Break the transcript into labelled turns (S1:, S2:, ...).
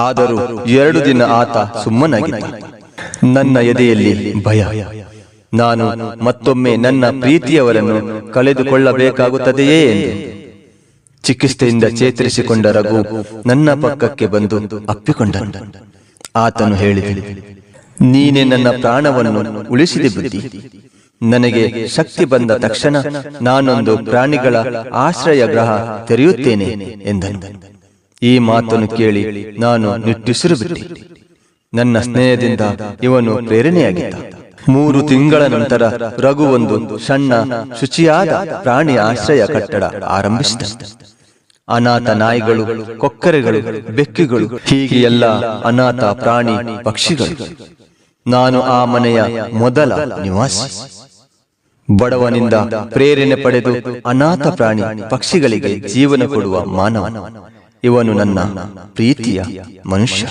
S1: ಆದರೂ ಎರಡು ದಿನ ಆತ ಸುಮ್ಮನಾಗಿದ್ದ. ನನ್ನ ಎದೆಯಲ್ಲಿ ಭಯ. ನಾನು ಮತ್ತೊಮ್ಮೆ ನನ್ನ ಪ್ರೀತಿಯವರನ್ನು ಕಳೆದುಕೊಳ್ಳಬೇಕಾಗುತ್ತದೆಯೇ ಎಂದು ಚಿಕಿತ್ಸೆಯಿಂದ ಚೇತರಿಸಿಕೊಂಡ ರಘು ನನ್ನ ಪಕ್ಕಕ್ಕೆ ಬಂದು ಅಪ್ಪಿಕೊಂಡನು. ಆತನು ಹೇಳಿ ನೀನೆ ನನ್ನ ಪ್ರಾಣವನ್ನು ಉಳಿಸಿದೆ ಬುದ್ಧಿ. ನನಗೆ ಶಕ್ತಿ ಬಂದ ತಕ್ಷಣ ನಾನೊಂದು ಪ್ರಾಣಿಗಳ ಆಶ್ರಯ ಗ್ರಹ ತೆರೆಯುತ್ತೇನೆ ಎಂದನು. ಈ ಮಾತನ್ನು ಕೇಳಿ ನಾನು ನಿಟ್ಟುಸಿರು ಬಿಟ್ಟೆ ನನ್ನ ಸ್ನೇಹದಿಂದ ಇವನು ಪ್ರೇರಣೆಯಾಗಿದ್ದ. ಮೂರು ತಿಂಗಳ ನಂತರ ರಘು ಒಂದು ಸಣ್ಣ ಶುಚಿಯಾದ ಪ್ರಾಣಿ ಆಶ್ರಯ ಕಟ್ಟಡ ಆರಂಭಿಸಿದ. ಅನಾಥ ನಾಯಿಗಳು, ಕೊಕ್ಕರೆಗಳು, ಬೆಕ್ಕುಗಳು, ಹೀಗೆ ಎಲ್ಲ ಅನಾಥ ಪ್ರಾಣಿ ಪಕ್ಷಿಗಳು. ನಾನು ಆ ಮನೆಯ ಮೊದಲ ನಿವಾಸಿ. ಬಡವನಿಂದ ಪ್ರೇರಣೆ ಪಡೆದು ಅನಾಥ ಪ್ರಾಣಿ ಪಕ್ಷಿಗಳಿಗೆ ಜೀವನ ಕೊಡುವ ಮಾನವ. ಇವನು ನನ್ನ ಪ್ರೀತಿಯ ಮನುಷ್ಯ.